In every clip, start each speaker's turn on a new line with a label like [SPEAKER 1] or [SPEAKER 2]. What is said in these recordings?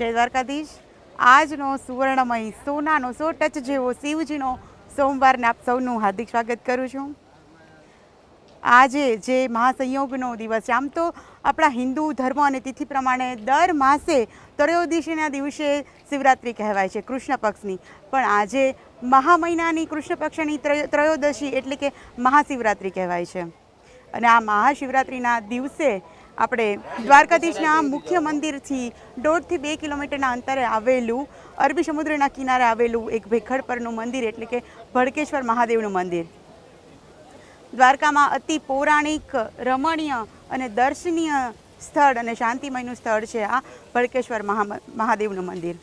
[SPEAKER 1] જય દ્વારકાધીશ. આજનો સુવર્ણમય સોનાનો સો ટચ જેવો શિવજીનો સોમવારને આપ સૌનું હાર્દિક સ્વાગત કરું છું. આજે જે મહાસંયોગનો દિવસ છે, આમ તો આપણા હિન્દુ ધર્મ અને તિથિ પ્રમાણે દર માસે ત્રયોદશીના દિવસે શિવરાત્રિ કહેવાય છે, કૃષ્ણ પક્ષની. પણ આજે મહા મહિનાની કૃષ્ણ પક્ષની ત્રયોદશી એટલે કે મહાશિવરાત્રિ કહેવાય છે. અને આ મહાશિવરાત્રિના દિવસે આપણે દ્વારકાધીશના મુખ્ય મંદિરથી દોઢથી બે કિલોમીટરના અંતરે આવેલું, અરબી સમુદ્રના કિનારે આવેલું એક ભેખડ પરનું મંદિર, એટલે કે ભડકેશ્વર મહાદેવનું મંદિર. દ્વારકામાં અતિ પૌરાણિક, રમણીય અને દર્શનીય સ્થળ અને શાંતિમયનું સ્થળ છે આ ભડકેશ્વર મહા, મહાદેવનું મંદિર.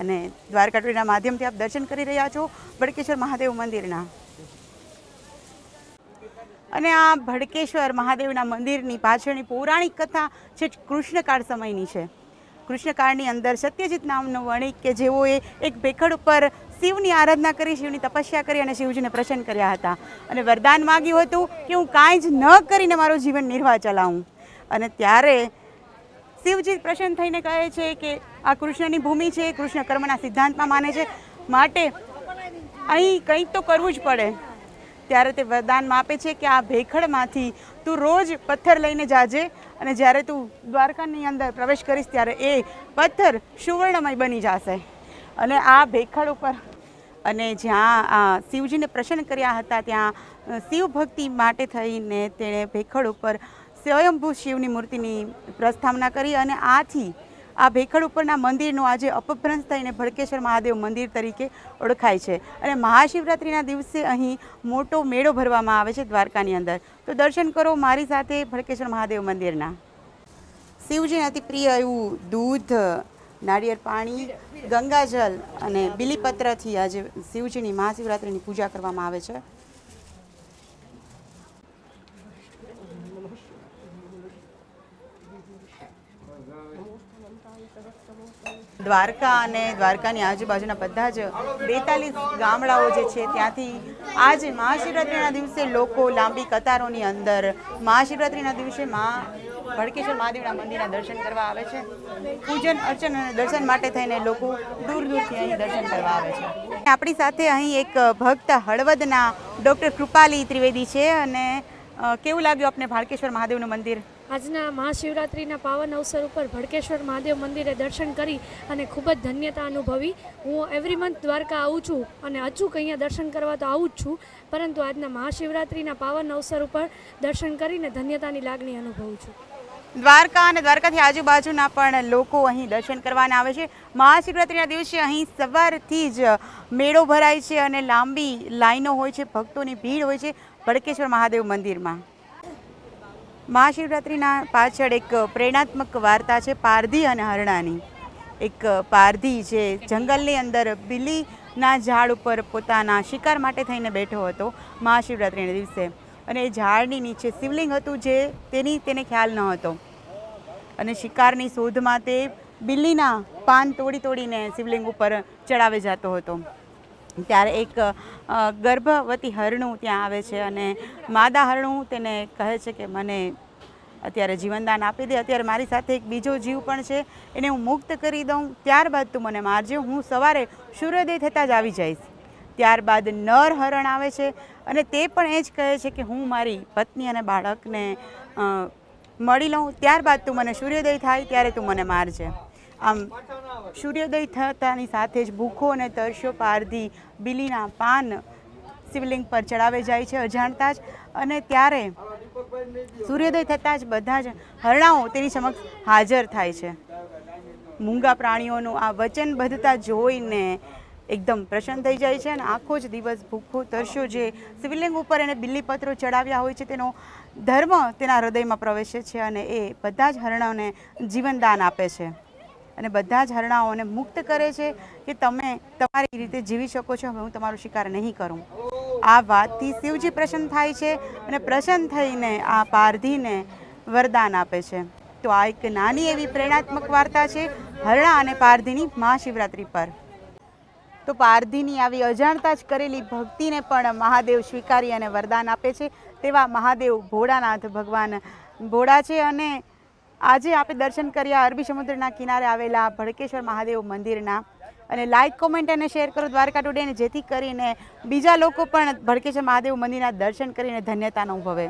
[SPEAKER 1] અને દ્વારકા ટોળીના માધ્યમથી આપ દર્શન કરી રહ્યા છો ભડકેશ્વર મહાદેવ મંદિરના. અને આ ભડકેશ્વર મહાદેવના મંદિરની પાછળની પૌરાણિક કથા છે કૃષ્ણકાળ સમયની છે. કૃષ્ણકાળની અંદર સત્યજીત નામનો વણિક કે જેઓએ એક ભેખડ ઉપર શિવની આરાધના કરી, શિવની તપસ્યા કરી અને શિવજીને પ્રસન્ન કર્યા હતા. અને વરદાન માગ્યું હતું કે હું કાંઈ જ ન કરીને મારું જીવન નિર્વાહ ચલાવું. અને ત્યારે શિવજી પ્રસન્ન થઈને કહે છે કે આ કૃષ્ણની ભૂમિ છે, કૃષ્ણ કર્મના સિદ્ધાંતમાં માને છે. માટે અહીં કંઈક તો કરવું જ પડે. ત્યારે તે વરદાનમાં આપે છે કે આ ભેખડમાંથી તું રોજ પથ્થર લઈને જાજે અને જ્યારે તું દ્વારકાની અંદર પ્રવેશ કરીશ ત્યારે એ પથ્થર સુવર્ણમય બની જશે. અને આ ભેખડ ઉપર અને જ્યાં આ શિવજીને પ્રસન્ન કર્યા હતા, ત્યાં શિવ ભક્તિ માટે થઈને તેણે ભેખડ ઉપર સ્વયંભૂ શિવની મૂર્તિની પ્રસ્થાપના કરી અને આથી આ ભેખડ ઉપરના મંદિરનો આજે અપભ્રંશ થઈને ભડકેશ્વર મહાદેવ મંદિર તરીકે ઓળખાય છે. અને મહાશિવરાત્રિના દિવસે અહીં મોટો મેળો ભરવામાં આવે છે દ્વારકાની અંદર. તો દર્શન કરો મારી સાથે ભડકેશ્વર મહાદેવ મંદિરના. શિવજીને અતિ પ્રિય એવું દૂધ, નાળિયેર પાણી ગંગાજલ અને બિલીપત્રથી આજે શિવજીની મહાશિવરાત્રિની પૂજા કરવામાં આવે છે. દ્વારકા અને દ્વારકાની આજુબાજુના બધા જ બેતાલીસ ગામડાઓ જે છે ત્યાંથી આજે મહાશિવરાત્રિના દિવસે લોકો લાંબી કતારોની અંદર મહાશિવરાત્રિના દિવસે મા ભડકેશ્વર મહાદેવના મંદિરના દર્શન કરવા આવે છે. પૂજન, અર્ચન અને દર્શન માટે થઈને લોકો દૂર દૂરથી અહીં દર્શન કરવા આવે છે. આપણી સાથે અહીં એક ભક્ત હળવદના ડૉક્ટર કૃપાલી ત્રિવેદી છે અને કેવું લાગ્યું આપને ભાડકેશ્વર મહાદેવનું મંદિર?
[SPEAKER 2] આજના મહાશિવરાત્રિના પાવન અવસર ઉપર ભડકેશ્વર મહાદેવ મંદિરે દર્શન કરી અને ખૂબ જ ધન્યતા અનુભવી. હું એવરી મંથ દ્વારકા આવું છું અને અચૂક અહીંયા દર્શન કરવા તો આવું જ છું, પરંતુ આજના મહાશિવરાત્રિના પાવન અવસર ઉપર દર્શન કરીને ધન્યતાની લાગણી અનુભવું છું.
[SPEAKER 1] દ્વારકા અને દ્વારકાથી આજુબાજુના પણ લોકો અહીં દર્શન કરવાના આવે છે. મહાશિવરાત્રિના દિવસે અહીં સવારથી જ મેળો ભરાય છે અને લાંબી લાઈનો હોય છે, ભક્તોની ભીડ હોય છે ભડકેશ્વર મહાદેવ મંદિરમાં. મહાશિવરાત્રિના પાછળ એક પ્રેરણાત્મક વાર્તા છે પારધી અને હરણાની. એક પારધી જે જંગલની અંદર બિલીના ઝાડ ઉપર પોતાના શિકાર માટે થઈને બેઠો હતો મહાશિવરાત્રિના દિવસે. અને એ ઝાડની નીચે શિવલિંગ હતું જે તેની તેને ખ્યાલ ન હતો. અને શિકારની શોધમાં તે બિલ્લીના પાન તોડી તોડીને શિવલિંગ ઉપર ચડાવે જતો હતો. ત્યારે એક ગર્ભવતી હરણું ત્યાં આવે છે અને માદા હરણું તેને કહે છે કે મને અત્યારે જીવનદાન આપી દે. અત્યારે મારી સાથે એક બીજો જીવ પણ છે, એને હું મુક્ત કરી દઉં. ત્યારબાદ તું મને મારજે. હું સવારે સૂર્યોદય થતાં જ આવી જઈશ. ત્યારબાદ નર હરણ આવે છે અને તે પણ એ જ કહે છે કે હું મારી પત્ની અને બાળકને મળી લઉં. ત્યારબાદ તું મને સૂર્યોદય થાય, ત્યારે તું મને મારજે. આમ સૂર્યોદય થતાની સાથે જ ભૂખો અને તરસ્યો પારધી બિલીના પાન શિવલિંગ પર ચડાવે જાય છે અજાણતા જ. અને ત્યારે સૂર્યોદય થતાં જ બધા જ હરણાઓ તેની સમક્ષ હાજર થાય છે. મૂંગા પ્રાણીઓનું આ વચનબદ્ધતા જોઈને એકદમ પ્રસન્ન થઈ જાય છે અને આખો જ દિવસ ભૂખો, તરસ્યો જે શિવલિંગ ઉપર એને બિલ્લીપત્રો ચડાવ્યા હોય છે તેનો ધર્મ તેના હૃદયમાં પ્રવેશે છે અને એ બધા જ હરણોને જીવનદાન આપે છે. અને બધા જ હરણાઓને મુક્ત કરે છે કે તમે તમારી રીતે જીવી શકો છો. હવે હું તમારો શિકાર નહીં કરું. આ વાતથી શિવજી પ્રસન્ન થાય છે અને પ્રસન્ન થઈને આ પારધીને વરદાન આપે છે. તો આ એક નાની એવી પ્રેરણાત્મક વાર્તા છે હરણા અને પારધીની મહાશિવરાત્રિ પર. તો પારધીની આવી અજાણતા જ કરેલી ભક્તિને પણ મહાદેવ સ્વીકારી અને વરદાન આપે છે. તેવા મહાદેવ ભોળાનાથ ભગવાન ભોળા છે અને આજે આપણે દર્શન કર્યા, અરબી સમુદ્રના કિનારે આવેલા ભડકેશ્વર મહાદેવ મંદિરના. અને લાઇક કોમેન્ટ અને શેર કરો દ્વારકા ટુડેને જેથી કરીને બીજા લોકો પણ ભડકેશ્વર મહાદેવ મંદિરના દર્શન કરીને ધન્યતા અનુભવે.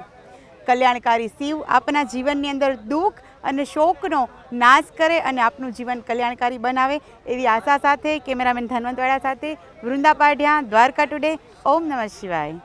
[SPEAKER 1] કલ્યાણકારી શિવ આપના જીવનની અંદર દુઃખ અને શોકનો નાશ કરે અને આપનું જીવન કલ્યાણકારી બનાવે એવી આશા સાથે, કેમેરામેન ધનવંતવાળા સાથે વૃંદા પાઢિયા દ્વારકા ટુડે ઓમ નમઃ શિવાય.